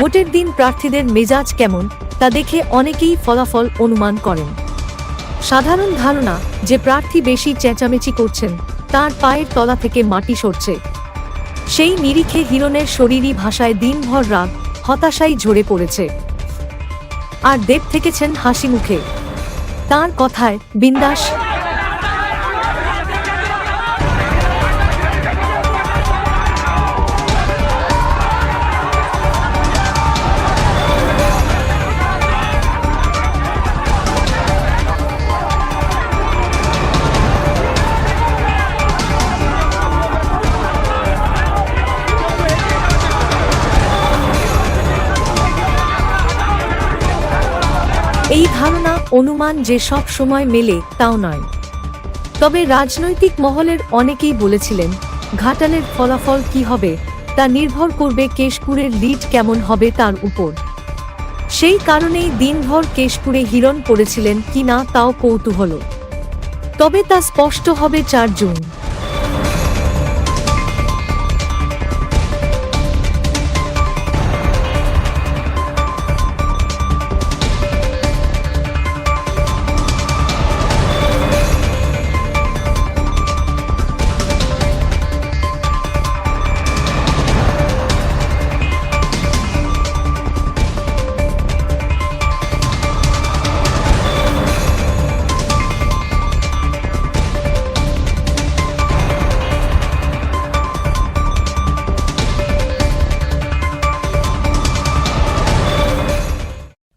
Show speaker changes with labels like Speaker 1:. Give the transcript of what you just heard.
Speaker 1: ভোটের দিন প্রার্থীদের মেজাজ কেমন, তা দেখে অনেকেই ফলাফল অনুমান করেন। সাধারণ ধারণা, যে প্রার্থী বেশি চেঁচামেচি করছেন, তার পায়ের তলা থেকে মাটি সরছে। সেই নিরিখে হিরণের শরীরী ভাষায় দিনভর রাগ হতাশাই ঝরে পড়েছে। আর দেব থেকেছেন হাসি মুখে। তার কথায় বিন্দাস এই ধারণা, অনুমান যে সব সময় মেলে, তাও নয়। তবে রাজনৈতিক মহলের অনেকেই বলেছিলেন, ঘাটালের ফলাফল কি হবে, তা নির্ভর করবে কেশপুরের লিড কেমন হবে তার উপর। সেই কারণেই দিনভর কেশপুরে হিরণ পড়েছিলেন কি না তাও কৌতূহল। তবে তা স্পষ্ট হবে চার জুন।